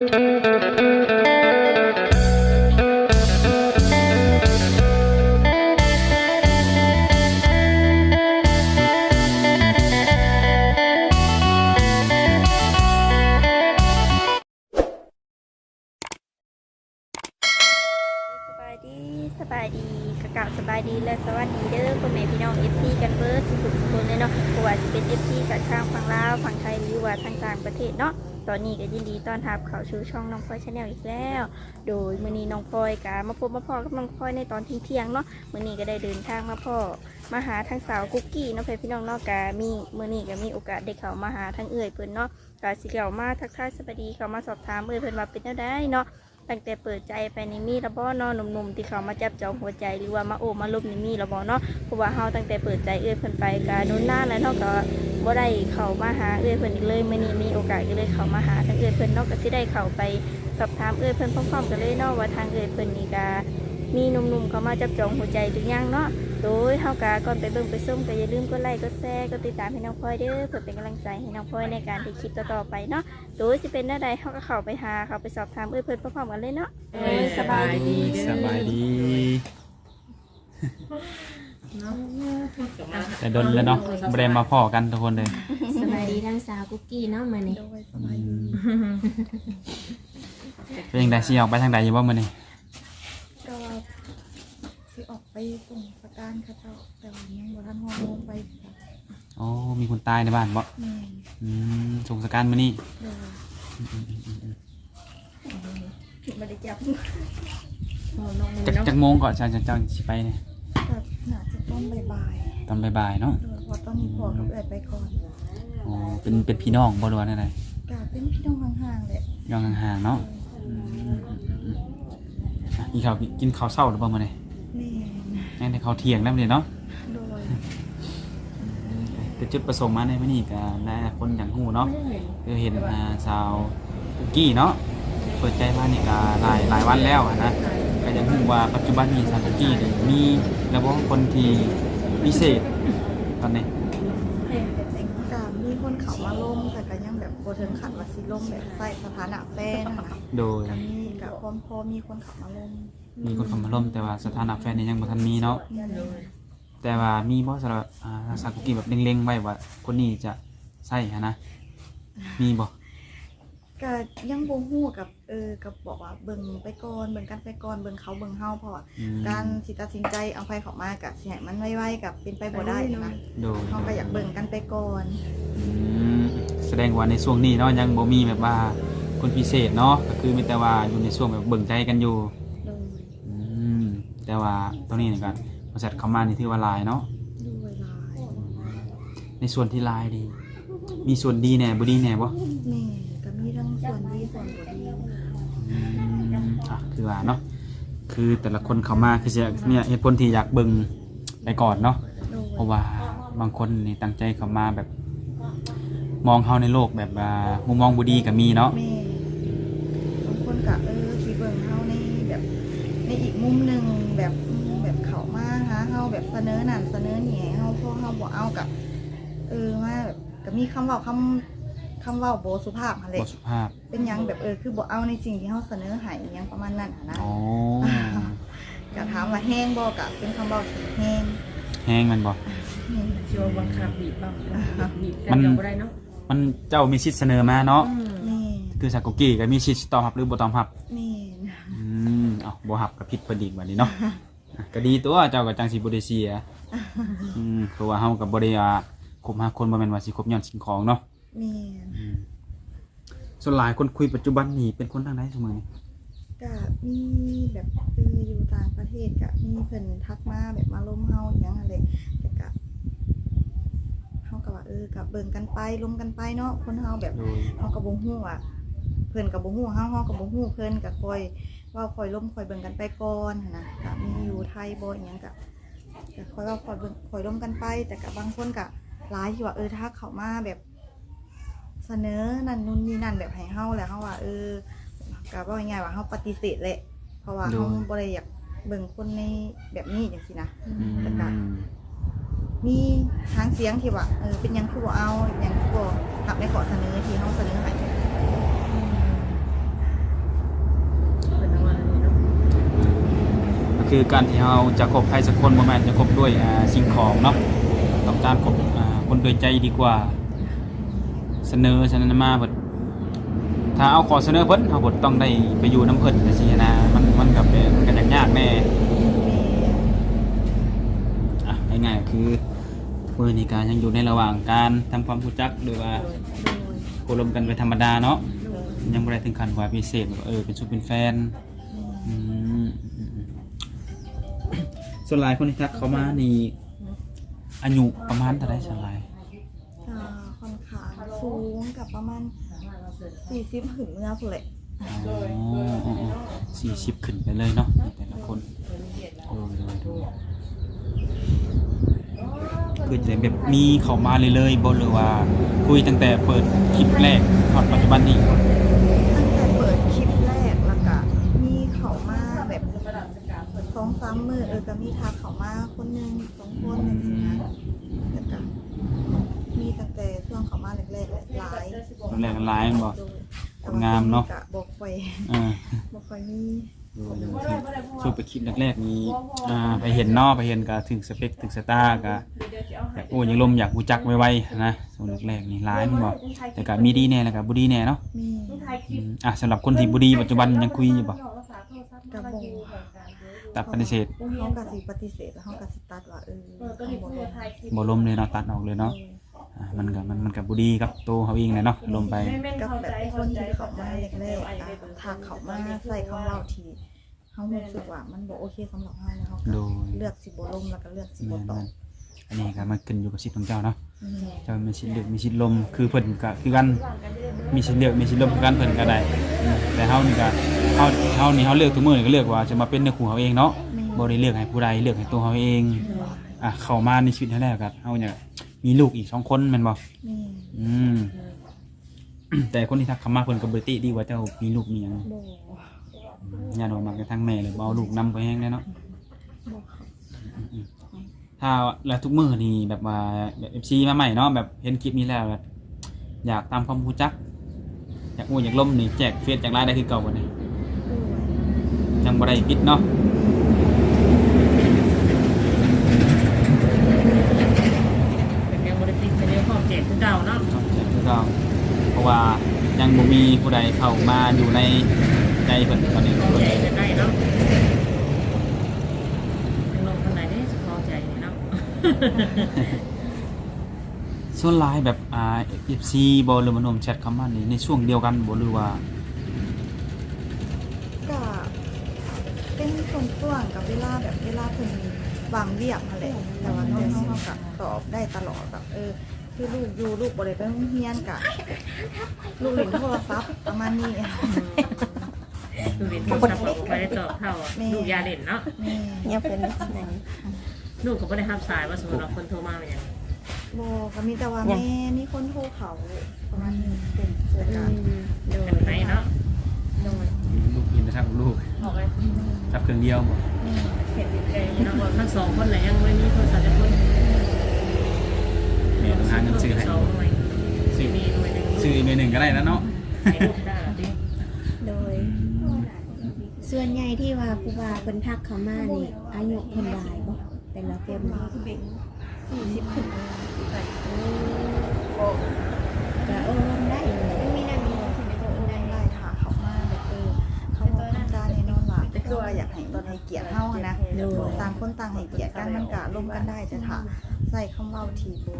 ส ชื่อช่องน้องพลอยชาแนลอีกแล้ว โดยมือนี้น้องพลอยกามาพบมาพ่อกับน้องพลอยในตอนเที่ยงเนาะมือนี้ก็ได้เดินทางมาพ่อมาหาทางสาวกุ๊กกี้เนาะเพื่อนพี่น้องเนาะกะมีมือนี้ก็มีโอกาสได้เข้ามาหาทางเอื่อยเพื่อนเนาะกาสิเข้ามาทักทายสวัสดีเข้ามาสอบถามเอื่อยเพื่อนว่าเป็นไดเนาะ ตั้งแต่เปิดใจไปนี่มีระบอเนาะหนุ่มๆที่เขามาจับจองหัวใจหรือว่ามาโอบมาลุมในมีระบอเนาะเพราะว่าเฮาตั้งแต่เปิดใจเอื้อเพิ่นไปกาโดนหน้าแล้วเนาะก็บ่ได้เข้ามาหาเอื้อเพิ่นอีกเลยมื้อนี้มีโอกาสก็เลยเข้ามาหาทางเอื้อเพิ่นเนาะก็สิได้เข้าไปสอบถามเอื้อเพิ่นพร้อมๆกันเลยเนาะว่าทางเอื้อเพิ่นนี่กามีหนุ่มๆเขามาจับจองหัวใจหรือยังเนาะ โดยเฮากาก่อนไปเบิ่งไปส้มก็อย่าลืมกดไลค์กดแชร์กดติดตามให้น้องพลอยเด้อเพื่อเป็นกำลังใจให้น้องพลอยในการที่คลิปต่อๆไปเนาะโดยสิเป็นหน้าใดเฮาก็เข้าไปหาเขาไปสอบถามเอื้อยเพิ่นพร้อมๆกันเลยเนาะเอ้ยสบายดี สบายดีแต่โดนแล้วเนาะบ่ได้มาพ่อกันทุกคนเลยสบายดีทั้งสาวกุ๊กกี้เนาะมื้อนี้เป็นยังไงสิออกไปทางใดอยู่บ่มื้อนี้ก็ สิออกไปส่งสการเขาเจ้าแต่ว่ายังบ่ทันฮอดโมงไปค่ะโอ้มีคนตายในบ้านบ่แม่อืมสงสการมื้อนี้เดี๋ยวไม่ได้จับจักจักโมงก่อนจะจะเจ้าสิไปเนี่ยก็น่าจะต้องบ่ายตอนบ่ายๆเนาะๆโดยเพราะตอนนี้พ่อกับเอื้อยไปก่อนโอ้เป็นเป็นพี่น้องบ่รู้ว่าอะไรก็เป็นพี่น้องห่างๆแหละย่องห่างๆเนาะอืมอืมอืมอะกินข้าวกินข้าวเช้าหรือเปล่ามื้อนี้ แม่แม่นได้ข้าวเที่ยงแล้วมื้อนี้เนาะโดยแต่จุดประสงค์มาในมื้อนี้ก็หลายคนอย่างฮู้เนาะคือเห็นอ่าสาวกุกกี้เนาะเปิดใจมานี่ก็หลายหลายวันแล้วอะนะก็ยังรู้ว่าปัจจุบันนี้ซากุกี้เนี่ยมีระบบคนที่พิเศษตอนนี้ ก็มีคนเขามาล่มแต่ก็ยังแบบบ่ถึงขั้นว่าสิล่มแบบใส่สถานะแฟนหั้นนะ โดย ก็มีก็พร้อ มพอมีคนเขามาล่มมีคนเข้ามาร่วมแต่ว่าสถานะแฟนนี่ยังบ่ทันมีเนาะ แต่ว่ามีบ่สำหรับอ่าซากุกี้แบบเล็งๆไว้ว่าคนนี้จะใช่หั้นนะ มีบ่ก็ยังบ่ฮู้กับเออกับบอกว่าเบิ่งไปก่อนเบิ่งกันไปก่อนเบิ่งเขาเบิ่งเฮาเพราะว่าอืมการสิตัดสินใจเอาไปเขามากะสิให้มันไวๆกับเป็นไปบ่ได้นะโดยเขาก็อยากเบิ่งกันไปก่อน อืมแสดงว่าในช่วงนี้เนาะยังบ่มีแบบว่า คนพิเศษเนาะก็คือมีแต่ว่าอยู่ในช่วงแบบเบิ่งใจกันอยู่โดยอืมแต่ว่าตรงนี้นี่ก็บริษัทเข้ามานี่ถือว่าหลายเนาะด้วยลายในส่วนที่ลายดีมีส่วนดีแหน่บ่ดีแหน่บ่แม่ก็มีทั้งส่วนดีส่วนบ่ดีอืมอะคือว่าเนาะคือแต่ละคนเข้ามาคือจะเนี่ยเหตุผลที่อยากเบิ่งไปก่อนเนาะ โดยเพราะว่าบางคนนี่ตั้งใจเข้ามาแบบ มองเฮาในโลกแบบว่ามุมมองบ่ดีก็มีเนาะแม่บางคนก็เออสิเบิ่งเฮาในแบบในอีกมุมหนึงแบบแบบเขามาหาเฮา แบบเสนอนั่นเสนอนี่ให้เฮาพอเฮาบ่เอากับเออมาแบบก็มีคำเว้าคำคำเว้าบ่สุภาพหั่นแหบ่ละสุภาพเป็นหยังแบบเออคือบ่เอาในสิ่งที่เฮาเสนอให้อิหยังประมาณนั้นหั้นนะ อ๋อก็ถามว่าแห้งบ่ก็เป็นคำเว้าที่แห้งแห้งมันบ่ชิวาบังคับบีบบังคับบีบมักันนยังบ่ได้เนาะมันเจ้ามีสิทธิ์เสนอมาเนาะ อืมแม่คือซากุกิก็มีสิทธิ์ตอบรับหรือบ่ตอบรับแม่อืมเอ้าบ่รับก็ผิดพอดีบัดนี้เนาะอะ ก็ดีตัวเจ้าก็จังสิบ่ได้เสียอืมเพราะว่าเฮาก็บ่ได้อ่าคบหาคนบ่แม่นว่าสิคบย้อนสิ่งของเนาะแม่อืมส่วนหลายคนคุยปัจจุบันนี่เป็นคนทางไหนเสมอนี่ก็มีแบบเอออยู่ต่างประเทศก็มีเพิ่นทักมาแบบมาล้มเฮาอิหยังอะไรแต่ก็เฮาก็ว่าเออก็เบิ่งกันไปล้มกันไปเนาะคนเฮาแบบ โดย เฮาก็บ่ฮู้ว่าเพิ่นก็บ่ฮู้เฮาเฮาก็บ่ฮู้เพิ่นก็คอยเว่าคอยล้มคอยเบิ่งกันไปก่อนนะก็มีอยู่ไทยบ่อิหยังก็ก็คอยว่าคอยเบิ่งคอยล้มกันไป แต่ก็บางคนก็หลายที่ว่าเออถ้าเขามาแบบเสนอนั่นนู่นนี่นั่นแบบให้เฮาแหละเฮาว่าเออก็บ่าง่ายว่าเฮาปฏิเสธแหละเพราะว่าเฮาบ่ได้อยากเบิ่งคนในแบบนี้จังซี่นะแต่ก็มีทางเสียงที่ว่าเออเป็นยังคือบ่เอาหยังคือบ่หักในขอเสนอที่เฮาเสนอให้ คือการที่เราจะคบใครสักคนบ่แม่นจะคบด้วยสิ่งของเนาะต้องการคบอ่าคนด้วยใจดีกว่า เสนอเสนอมาเพิ่นถ้าเอาขอเสนอเพิ่นเฮาบ่ต้องได้ไปอยู่นํเพิ่นจังซี่นะมันมันก็เป็นมันก็ยากๆแน่อะง่ายๆคือมื้อนี้ก็ยังอยู่ในระหว่างการทำความรู้จักหรือว่าอบรมกันไปธรรมดาเนาะยังบ่ได้ถึงขั้นว่าพิเศษเออเป็นชุดเป็นแฟนอืม ส่วนหลายคนที่ทักเขามานี่อายุประมาณเท่าไหรส่วนหลาย อ่าค่อนข้างสูงกับประมาณสี่สิบถึงเมื่อผู้นแหละอ๋อสี่สิบขึ้นไปเลยเนาะแต่ละคนโอ้ยโดยโดยคือจะแบบมีเขามาเลยเลยๆบ่หรือว่าคุยตั้งแต่เปิดคลิปแรกถอดปัจจุบันนี้ ตั้งแต่เปิดคลิปแรกแล้วก็มีเขามาแบบสองสามมื อเออก็มีทักเขามาคนหนึงสองคนอย่างนี้นะแล้วก็มีตั้งแต่ช่วงเขามาแรกๆเลยหลายตอนแรกกันหลายแม่นบ่โดยคนงามเนาะก็บอกไปอ่าบอกไปมีดูดูช่วงไปคลิปแรกๆนี้อ่าไปเห็นเนาะไปเห็นก็ถึงสเปคถึงสตาร์ก็อยากโอ้ยังลมอยากรู้จักไวๆนะช่วงแรกๆนี่ร้ายมันบอกแต่ก็มีดีแน่แล้วก็บ่ดีแน่เนาะมี อืมอะสำหรับคนที่บ่ดีปัจจุบันยังคุยอยู่บ่ กับโบ ตัดปฏิเสธเขากะสิปฏิเสธแล้วเขากะสิตัดว่าเออเขาบอกบ่ลมเลยเนาะตัดออกเลยเนาะอ่ามันก็มันมันก็บ่ดีกับตัวเขาเองเลยเนาะลมไป กับแบบคนที่เขามาแรกๆอะทักเขามาใส่คำเล่าทีเขารู้สึกว่ามันบอกโอเคสำหรับเขาแล้วเขาโดก็ยเลือกสิบลมแล้วก็เลือกสิบแม่นตอมับนอันนี้ก็มันขึ้นอยู่กับสิทธิ์ของเจ้าเนาะ อืมเจ้ามีสิทธิ์เลือกมีสิทธิ์ลมคือเพิ่นก็คือกันมีสิทธิ์เลือกมีสิทธิ์ลมคือกันเพิ่นก็ได้อืมแต่เฮานี่ก็เฮาเฮานี่เฮาเลือกทุกมื้อนี่ก็เลือกว่าจะมาเป็นในคู่เฮาเองเนาะบ่ได้เลือกให้ผู้ใดเลือกให้ตัวเฮาเองอะเข้ามาในชีวิตเฮาแล้วก็เฮาเนี่ยมีลูกอีกสองคนแม่นบ่นี่อืมแต่คนที่ทักเข้ามาเพิ่นก็บ่ได้ติดีว่าเจ้ามีลูกมีหยังโบญาติออกมากันทั้งแม่เลยบ่เอาลูกนำไปแฮงได้เนาะโบเขา ถ้าแล้วทุกมื้อนี่แบบว่าแบบ FC มาใหม่เนาะแบบเห็นคลิปนี้แล้วแบบอยากตามความรู้จัก อยากโอ้อยากล่มนี่แจกเฟซแจกไลน์ได้คือเก่าบ่นี่ยังบ่ได้ปิดเนาะเป็นยังบริติดเป็นยังขอบแจกคือเก่าเนาะครับแจกคือเก่าเพราะว่ายังบ่มีผู้ใดเข้ามาอยู่ในใจเพิ่นตอนนี้ขอบใจจะได้เนาะยังลงคนไหนได้ขอบใจเนาะ ส่วนหลายแบบอ่า FC บ่หรือว่าโนมแชทเข้ามานี่ในช่วงเดียวกันบ่หรือว่า ก็เป็นคนช่วงกับเวลาแบบเวลาเพิ่นวางเรียกมาแหละแต่ว่าน้องเขาก็ตอบได้ตลอดแบบเออคือลูกอยู่ลูกบ่ได้ไปโรงเรียนกะลูกเล่นโทรศัพท์ประมาณนี้ดูเรียนโทรศัพท์บอกไม่ได้ตอบเท่าอะลูกยาเด่นเนาะ แม่ยังเป็นลักษณะนี้ ลูกก็ไม่ได้ห้ามสายว่าสมมติเราคนโทรมาเป็นยังโบก็มีแต่ว่าแม่มีคนโทรเขาประมาณนี้เป็นเกิดการโดยกันไปเนาะโดยลูกเห็นแต่ทางลูกบอกเลยจับเครื่องเดียวบ่เห็นติดใจเนาะว่าทั้งสองคนเลยยังไม่มีโทรศัพท์จะคนแม่ต้องหาเงินซื้อให้สองหน่วยซื้อมีหน่วยหนึ่งซื้ออีกหน่วยหนึ่งก็ได้แล้วเนาะให้ลูกได้ดิโดยส่วนใหญ่ที่ว่าครูบาเพิ่นทักเขามานี่อายุเพิ่นหลาย บ่แต่ละคนนี่สี่สิบขึ้นก็โอ้ได้เลยมีนวโน้มที่จะโอ้ได้ได้ค่ะเขามาแบบเออเขาบอกองการแน่นอนว่าแต่คือว่าอยากให้ตอนให้เกียรติเฮานะต่างคนต่างให้เกียรติกันมันกะร่วมกันได้แต่ถ้าใส่คำเล่าที่บ่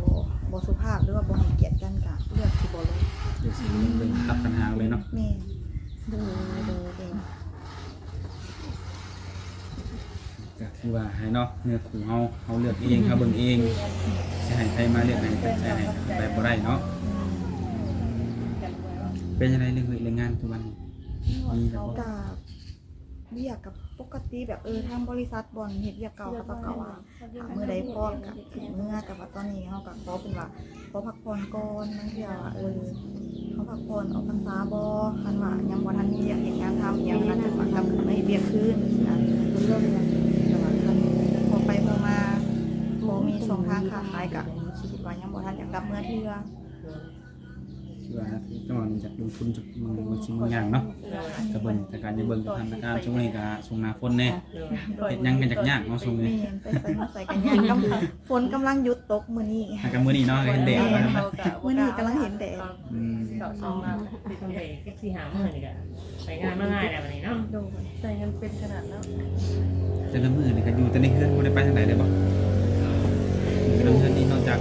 บ่สุภาพหรือว่าโบให้เกียรติกันกะเลือกสิบ่ลงเดี๋ยวสิเบิ่งตัดปัญหาเลยเนาะแม่โดยโดยโดย ก็ คือว่าให้เนาะเนื้อคู่เฮาเฮาเลือกเองเฮาเบิ่งเองสิให้ใครมาเลือกให้ใช่ให้ไปบ่ได้เนาะเป็นจังไดเรื่องเฮ็ดเรื่องงานทุกวันนี้มีแล้วบ่กะเรียกกับปกติแบบเออทางบริษัทบอลเฮ็ดเวียกเก่าเขาก็กะว่าหามื้อใดพร้อมกะถึงเมื่อแต่ว่าตอนนี้เฮาก็ขอเป็นว่าขอพักผ่อนก่อนบางเทื่อว่าเออเขาพักผ่อนออกพรรษาบ่คันว่ายังบ่ทันมีเวียกเฮ็ดงานทำยังนั้นจะมากลับขึ้นมาเฮ็ดเวียกคืนนะเริ่มแล้วแต่ว่าคันพอไปพอมา บ่มีช่องทางค้าขายกะคิดว่ายังบ่ทันอยากกลับเมื่อเทื่อคือว่าจังหวะนี้จากลงทุนจากบางบางสิ่งบางอย่างเนาะก็เบิ่งแต่การจะเบิ่งสถานการณ์ช่วงนี้ก็ช่วงหน้าฝนแน่เฮ็ดหยังกันยากๆเนาะช่วงแม่นี้นไปใส่มาใส่กันยางกำลังฝนกำลังหยุดตกมื้อนี้ถ้ากับมื้อนี้เนาะเห็นแดดว่ามื้อนี้กำลังเห็นแดดอืมเก่าสองมาที่ทำเด็กที่หาเมื่อนี่ก็ไปงานมาง่ายแล้ววันนี้เนาะโดนใส่เงินเป็นขนาดแล้วแต่ละมื้อนี่ก็อยู่แต่ในเฮือนบ่ได้ไปทางไหนเลยบ่ อยู่ในเฮือนนี่นอกจาก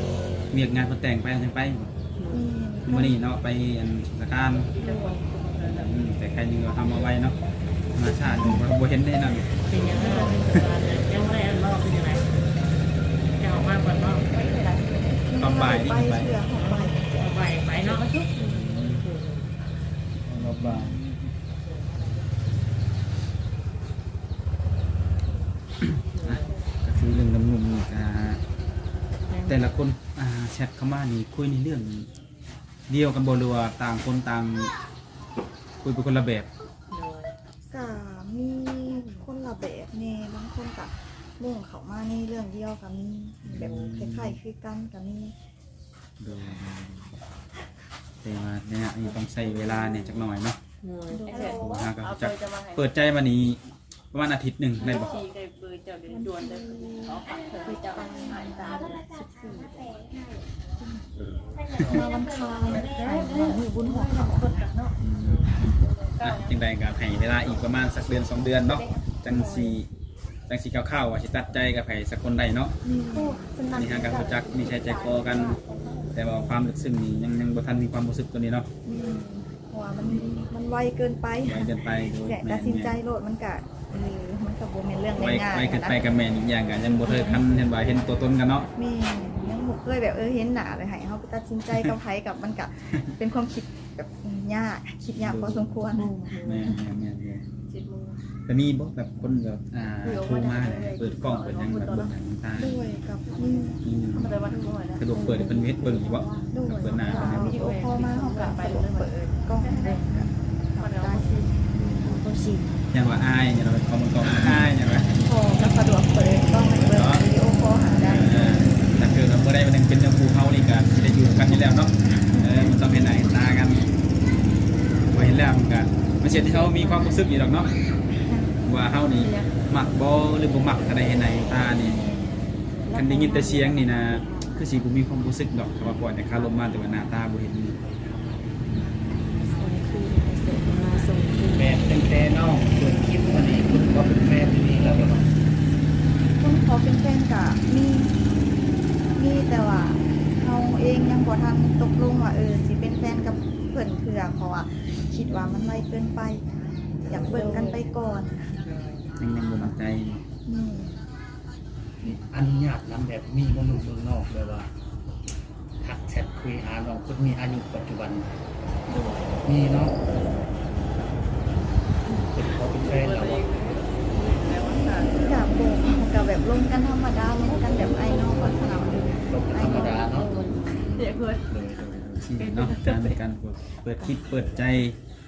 เวียกงานเพิ่นแต่งไปจังไปบ่มื้อนี้เนาะไปอันสถานการณ์อืมแต่ใครนึงก็ทำเอาไว้เนาะมาชาติบ่บ่เห็นได้นั่นเป็นยังไงยังไม่ได้รอบเป็นยังไงจะออกมาก่อนเนาะตอนบ่ายนี่ไปไปเชือของไปไปไปเนาะ รอบบ่ายอะก็คือเรื่องน้ำนุ่มนี่ก็ แต่ละคนอ่าแชทเข้ามานี่คุยในเรื่อง เดียวกันบ่หรือว่าต่างคนต่างคุยเป็นคนละแบบก็มีคนละแบบแน่บางคนก็มุ่งเขามาในเรื่องเดียวก็มีแบบคล้ายๆคือกันก็มีโดยแต่ว่าเนี่ยอันนี้ต้องใช้เวลาเนี่ยจักหน่อยเนาะหาก็จะเปิดใจมานี้ ประมาณอาทิตย์หนึ่งได้บอกชีไก่เบอร์เจ้าเดือนด่วนเลยเขาฝากเธอเจ้าหายตามาวันคายมือบุญหัวเขาอะจังใดก็ให้เวลาอีกประมาณสักเดือนสองเดือนเนาะจังสีจังสีเข้าวๆว่าสิตัดใจกับไผสักคนใดเนาะนี่ฮะการรู้จักมีใจใจคอกัน แต่ว่าความลึกซึ้งนี่ยังยังบ่ทันมีความรู้สึกตัวนี้เนาะเพราะว่ามันมันไวเกินไปไวเกินไปโดยแต่ตัดสินใจโลดมันก็ เออมันก็บ่แม่นเรื่องไวง่ายไวๆเกินนะไปกับแม่นอีกอย่างก็ยังบ่เคยทันเห็นว่าเห็นตัวตนกันเนาะแม่ยังบ่เคยแบบเออเห็นหน้าเลยให้เฮาไปตัดสินใจกับไผกับมันก็เป็นความคิดแบบยากคิดยากพอสมควรแม่นแม่นแม่นแม่นจิตมือ แต่มีบ่แบบคนแบบอ่าโทรมาเนี่ยเปิดกล้องเปิดหยังแบบเบิ่งหน้าตาด้วยกับนี่อืมมันเลยวันทุกวันนะสะดวกเปิดให้เพิ่นเฮ็ดเบิ่งอยู่บ่ด้วยเปิดหน้าเพิ่นให้วิดีโอคอลมาเฮาก็สะดวกเปิดกล้องได้ มันเอา ได้สิบ่สิ อย่างว่าอายอย่างเราคอมมันก็อายอย่างว่าพอก็สะดวกเปิดกล้องให้เบิ่งวิดีโอคอลหาได้เออถ้าเกิดเราบ่ได้มันยังเป็นเรื่องภูเขานี่ก็สิได้อยู่กันอยู่แล้วเนาะเออมันต้องเห็นหน้าเห็นตากันบ่เห็นแล้วมันก็มันเสียที่เขามีความรู้สึกอยู่ดอกเนาะว่าเฮานี่มักบ่หรือบ่มักถ้าได้เห็นหน้าเห็นตานี่คันได้ยินแต่เสียงนี่นะคือสิบ่มีความรู้สึกดอกถ้าว่าปล่อยแต่คารมมาแต่ว่าหน้าตาบ่เห็นแม่ตั้งแต่น้องเปิดคลิปมานี่คุณก็เป็น แฟนที่นี่แล้วก็คนขอเป็นแฟนก็มีมีแต่ว่าเฮาเองยังบ่ทันตกลงว่าเออสิเป็นแฟนกับเพิ่นเพื่อเพราะว่าคิดว่ามันไวเกินไป อยากเบิ่งกันไปก่อนยังยังบ่มั่นใจนี่นี่อนุญาตนำแบบมีมนุษย์เมืองนอกแบบว่าทักแชทคุยหาน้องคนมีอายุปัจจุบันมีเนาะเป็นเขาเป็นแฟนแล้วอะแล้วว่าค่ะอยา กบอกกับแบบลงกันธรรมดาลงกันแบบไอ้น้องคนสนามอยู่ตกเป็นธรรมดาเนาะเด็กเพื่อนเลยที่เนาะการในการเปิดคลิปเปิดใจ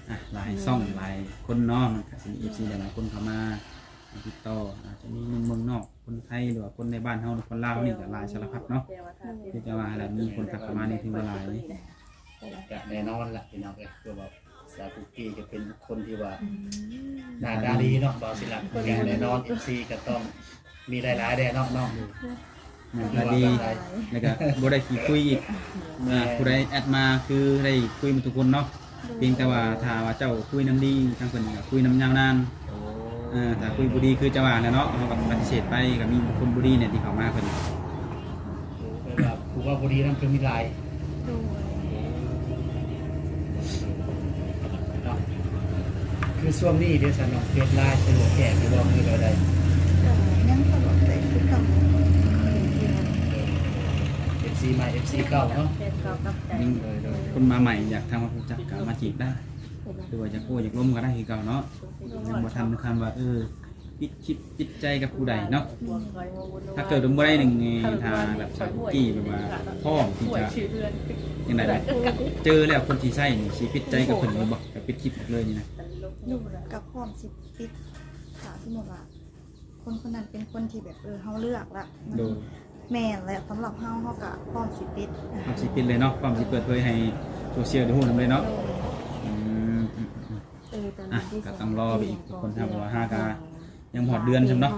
อะหลายซ่องหลายคนเนาะมันก็สิมี FC หลายๆคนเข้ามาติดต่ออาจจะมีหนุ่มเมืองนอกคนไทยหรือว่าคนในบ้านเฮาหรือคนลาวนี่ก็หลายสารพัดเนาะเดี๋ยวว่าทำที่จะว่าอะไรมีคนทักเข้ามานี่ถือว่าหลายก็แน่นอนล่ะพี่น้องเอ้ยคือว่า สาวคุกกี้จะเป็นคนที่ว่าหน้าตาดีเนาะบาวศิลป์แก่แน่นอน FC ก็ต้องมีหลายๆแน่เนาะน้องมันก็ดีแล้วก็บ่ได้ขี้คุยอีกอ่าผู้ใดแอดมาคือได้คุยหมาทุกคนเนาะเพียงแต่ว่าถ้าว่าเจ้าคุยน้ำดีทางเพิ่นก็คุยน้ำยาวนานโอ้เออถ้าคุยบ่ดีคือจะว่าแหล้วเนาะเฮาก็ปฏิเสธไปก็มีคนบ่ดีเนี่ยที่เข้ามาเพิ่น คือว่าผู้ว่าบุรีนั่นคือมีหลายดูเนาะ คือช่วงนี้เดี๋ยวฉันน้องเฟซไลน์สะดวกแก่หรือว่าคืออะไรก็ยังสะดวกใจคือกับเอฟซีใหม่เอฟซีเก่าเนาะเด็กเก่ากับใจยิ่งคนมาใหม่อยากทำมารู้จักก็มาจีบได้หรือว่าจะกู้อยากล้มก็ได้คือเก่าเนาะยังบ่ทันคำว่าเออปิดคิดปิดใจกับผู้ใดเนาะบวกคอยมาวนถ้าเกิดบ่ได้หนึ่งนี่ทางแบบชาวคุกกี้แบบว่าพ่อมที่ป่วยจะชื่อเพื่อนยังไงแบบเจอแล้วคนที่ใช่นี่สิปิดใจกับเพิ่นเลยบ่ก็ปิดคลิปเลยนี่นะ ดูกับพร้อมสิปิดถ้าสมมุติว่า คนคนนั้นเป็นคนที่แบบเออเฮาเลือกละมันโดยแม่นและสำหรับเฮาเฮาก็พร้อมสิปิดความสิปิดเลยเนาะความสิเปิดเผยให้โซเชียลได้ฮู้นำเลยเนาะอืมอืมอืม เออตอนอะนั้นที่ก็ต้องรอไปอีกทุกคนครับว่าห้ากา ยังหอดเดือนใช่ไหมเนาะ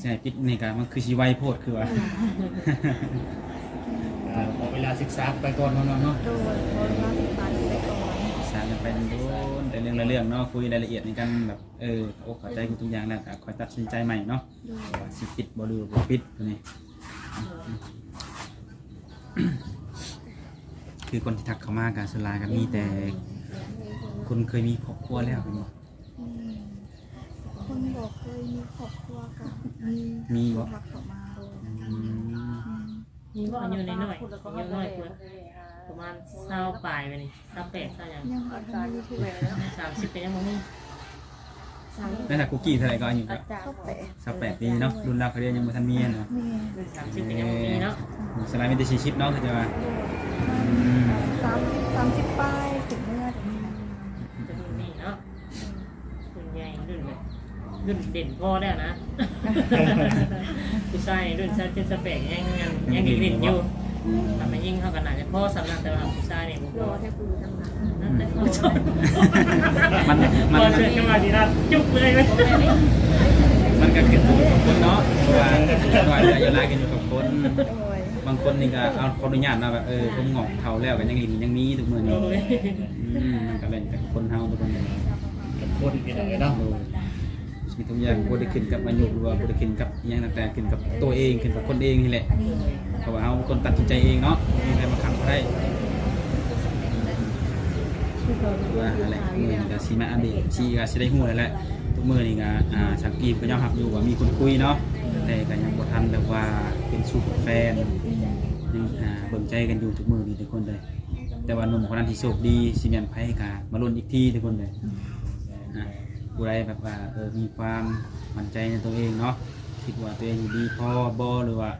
ใช่ปิดนี่กมันคือชีไวโพดคือว่าอ่าขอเวลาศึกษาไปก่อนเนาะเนาะ โดยโดยมาศึกษาอยู่ ไปก่อนสารกันไปโดนแต่เรื่องละเรื่องเนาะคุยรายละเอียดในการแบบเออโอ้เข้าใจกูทุกอย่างแล้วก็คอยตัดสินใจใหม่เนาะว่าสิปิดบ่หรือบ่ปิดตัวนี้คือคนที่ทักเข้ามาการสวนหลายก็มีแต่คนเคยมีครอบครัวแล้วเป็นบ่อืมคนบอกเคยมีครอบครัวกันมีมีบ่ทักเข้ามาโดยอืม อืม นี่บ่อายุน้อยๆอายุน้อยกว่า ประมาณ20ปลายไปนี่28 20ยังยังบ่ทันมีที่30เป็นยังบ่มีแล้วถ้าคุกกี้เท่าไหร่ก็อายุก็เข้าไปสักแปดปีเนาะรุ่นเราเขาเรียนยังบ่ทันมีอะเนาะนี่30เป็นยังบ่มีเนาะสไลด์มีแต่ชีชิปเนาะคือจะว่าสามสิบสามสิบป้ายถึงเมื่อถึงนี้นะจะรุ่นนี้เนาะรุ่นใหญ่รุ่นแบบรุ่นเด่นพอแล้วนะผู้ชายรุ่นชาติสเปกยังยังยังอีกนิดอยู่ ทำมายิ่งเข้ากันหนาจะพ่อสำนักแต่ว่าผู้ชายเนี่ยผมรอแค่คุณทำงานนั่นแต่ผู้ชมันมันพอเชิญขึ้นมาทีนั้นจุกเลยไหมมันก็ขึ้นอยู่กับคนเนาะเพราะว่าว่าจะอย่าลากันอยู่กับคนโดยบางคนนี่ก็เอาขออนุญาตมาแบบเออผมงอกเท่าแล้วก็ยังลินยังมีทุกมื้อนี้อืมมันก็เป็นแต่คนเฮาทุกคนเลย กับคนพี่น้องเนาะ โดยีทุกอย่างบ่ได้ขึ้นกับอายุหรือว่าบ่ได้ขึ้นกับอหยังแต่ขึ้นกับตัวเองขึ้นกับคนเองนี่แหละเพราะว่าเฮาเป็นคนตัดสินใจเองเนาะไม่มีใครมาขังบ่ได้ว่าอะไรมื้อนี้ก็สิมาอัปเดตชีก็สิได้ฮู้แล้วแหละทุกมื้อนี้ก็อ่าสักกีบก็ยอมรับอยู่ว่ามีคนคุยเนาะแต่ก็ยังบ่ทันแบบว่าเป็นสู่เป็นแฟนยังอ่าเบิ่งใจกันอยู่ทุกมื้อนี้ทุกคนเลยแต่ว่าหนุ่มคนนั้นที่โชคดีสิแม่นไผกามาลุ้นอีกทีทุกคนเลยอะ ผู้ใดแบบว่าเออมีความมั่นใจในตัวเองเนาะคิดว่าตัวเองอยู่ดีพอบ่หรือว่า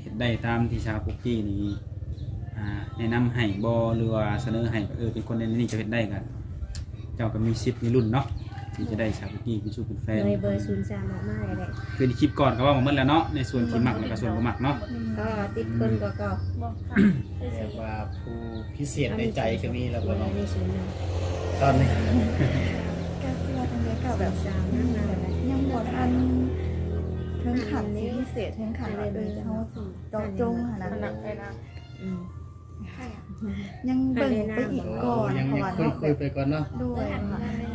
เฮ็ดได้ตามที่ชาวปุกกี้นี่อ่าแนะนำให้บ่หรือว่าเสนอให้เออเป็นคนในนี้จะเฮ็ดได้กันเจ้าก็มีสิทธิ์มีรุ่นเนาะที่จะได้ชาวปุกกี้เป็นชูเป็นแฟนเลยเบอร์ศูนย์สามออกมาเลยแหละคือในคลิปก่อนก็ว่ามาเมื่อแล้วเนาะในส่วนที่มักแล้วก็ส่วนบ่มักเนาะก็ติดคนก็ก็บอกค่ะแต่ว่าผู้พิเศษในใจก็มีแล้วก็เราเนาะมีศูนย์หนึ่งตอนนี้ การที่ว่าจังเลยกับแบบสามนั่งมาแบบยังบ่ทันถึงขันสิพิเศษถึงขันว่าเออเฮาสิเจาะจงหานะหนักไปนะอืม ยังเบิ่งไปอีกก่อนยังเพราะยังว่าคุยเนาะคุยไปก่อนเนาะด้วย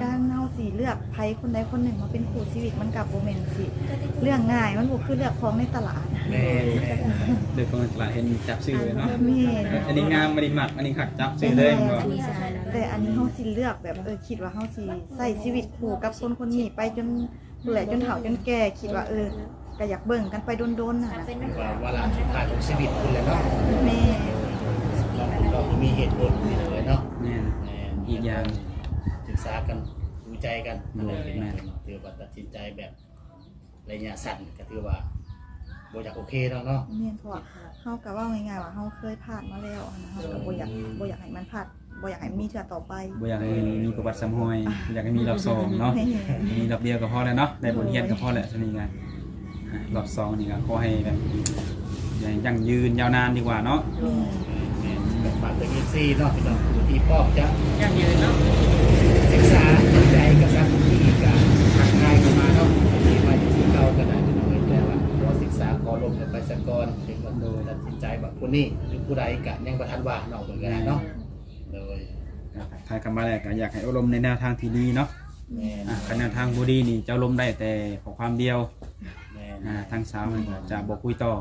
การเฮาสิเลือกไผคนใดคนหนึ่งมาเป็นคู่ชีวิตมันกับบ่แม่นสิเรื่องง่ายมันบ่คือเลือกของในตลาดแม่แม่เด็กคนตลาดเห็นจับซื้อเลยเนาะแม่อันนี้งามอันนี้หมักอันนี้ขักจับซื้อเลยมันก็มีสายแล้วแต่อันนี้เฮาสิเลือกแบบเออคิดว่าเฮาสิใส่ชีวิตคู่กับคนคนนี้ไปจนผู้แหละจนเฒ่าจนแก่คิดว่าเออก็อยากเบิ่งกันไปโดนๆน่ะนะเป็นเป็นว่าเวลาสุดท้ายของชีวิตคุณเลยเนาะแม่เราเรา มีเหตุผลนี่เลยเนาะแม่นแม่อีกอย่างศึกษากันดูใจกันอะไรเป็นแม่ถือว่าตัดสินใจแบบระยะสั้นก็ถือว่าบ่อยากโอเคแล้วเนาะแม่นเพราะว่าเฮาก็เว้าง่ายๆว่าเฮาเคยผ่านมาแล้วอะนะเฮาก็บ่อยากบ่อยากให้มันผ่านบ่อยากให้มีเทื่อต่อไปบ่อยากให้มีประวัติซ้ำห้อยบ่อยากให้มีรอบสองเนาะแม่มีรอบเดียวก็พอแล้วเนาะได้บทเรียนก็พอแล้วสนิทกันอะรอบสองนี่ก็ขอให้แบบอย่างยั่งยืนยาวนานดีกว่าเนาะแม่ แม่ฝากตัวเอซี่เนาะพี่น้องผู้ที่พ่อจะยังยืนเนาะศึกษาใจกับสักที่กับทางง่ายเข้ามาเนาะที่มาอยู่ที่เก่าก็ได้พี่น้องเอ้ยแต่ว่าพอศึกษาขอลงกันไปสักก่อนถึงว่าโดยตัดสินใจแบบผู้นี้หรือผู้ใดก็ยังบ่ทันว่าเนาะเหมือนกันเนาะโดยทายคำว่าแรกก็อยากให้อารมณ์ในแนวทางที่ดีเนาะแม่อะคันแนวทางบ่ดีนี่เจ้าลมได้แต่ขอความเดียวอ่าทางสาวนี่ก็จะบ่คุยต่อ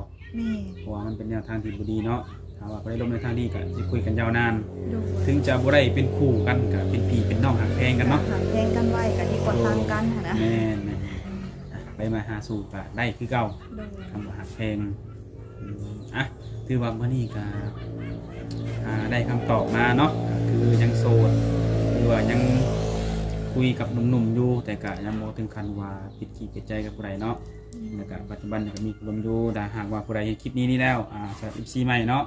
เพราะว่ามันเป็นแนวทางที่บ่ดีเนาะ ถ้าว่าบ่ได้ลมในทางดีก็สิคุยกันยาวนานดูถึงจะบ่ได้เป็นคู่กันก็เป็นพี่เป็นน้องหักแพงกันเนาะหาแย่งกันไว้ก็ดีกว่าทางกันหั่นนะแม่นๆอะไปมาหาสู่ก็ได้คือเก่าดูคำว่าหักเพลงอืมอะถือว่ามื่อนี้ก็อ่าได้คำตอบมาเนาะก็คือยังโสดหรือว่ายังคุยกับหนุ่มๆอยู่แต่ก็ยังโมถึงขั้นว่าปิดขีดปิดใจกับผู้ใดเนาะแล้วก็ปัจจุบันก็มีผู้ลมอยู่แต่หากว่าผู้ใดเห็นคลิปนี้นี่แล้วอ่าสำหรับ FC ใหม่เนาะ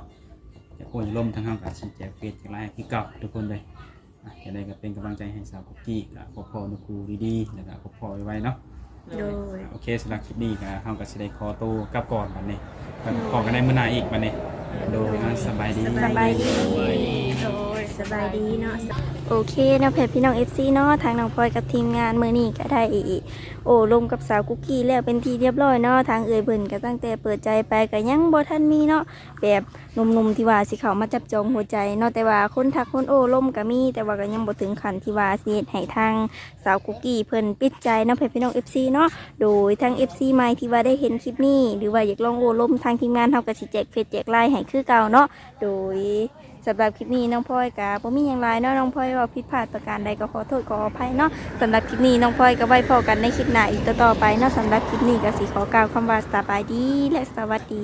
จะโอนลมทางเฮากับชี้แจงเฟซจากไลน์คือเก่าทุกคนเลยอะจะได้ก็เป็นกำลังใจให้สาวกุ๊กกี้กับพ่อพ่อนุครูดีๆแล้วก็พ่อพ่อไว้ๆเนาะโดยโอเคสำหรับคลิปนี้ก็เฮาก็สิได้ขอตัวกลับก่อนบัดนี้ก็ขอกันได้มื้อหน้าอีกบัดนี้โดยอะสบายดีสบายดีโดย สบายดีเนาะโอเคเนาะเพจพี่น้อง FC เนาะทางน้องพลอยกับทีมงานมื้อนี้ก็ได้โอ้ลมกับสาวกุ๊กกี้แล้วเป็นทีเรียบร้อยเนาะทางเอ่ยเบิ่นก็ตั้งแต่เปิดใจไปก็ยังบ่ทันมีเนาะแบบหนุ่มๆที่ว่าสิเข้ามาจับจองหัวใจเนาะแต่ว่าคนทักคนโอ้ลมก็มี แต่ว่าก็ยังบ่ถึงขั้นที่ว่าสิเฮ็ดให้ทางสาวกุ๊กกี้เพิ่นปิดใจเนาะเพจพี่น้อง FC เนาะโดยทาง FC ใหม่ที่ว่าได้เห็นคลิปนี้ หรือว่าอยากลองโอ้ลมทางทีมงานเฮาก็สิแจกเฟซแจกไลน์ให้คือเก่าเนาะโดย สำหรับคลิปนี้น้องพลอยกับผมมีอย่างไรเนาะน้องพลอยว่าผิดพลาดประการใดก็ขอโทษขออภัยเนาะสำหรับคลิปนี้น้องพลอยก็ไว้พอกันในคลิปหน้าอีกต่อไปเนาะสำหรับคลิปนี้ก็สีขอกล่าวคำว่าสบายดีและสวัสดี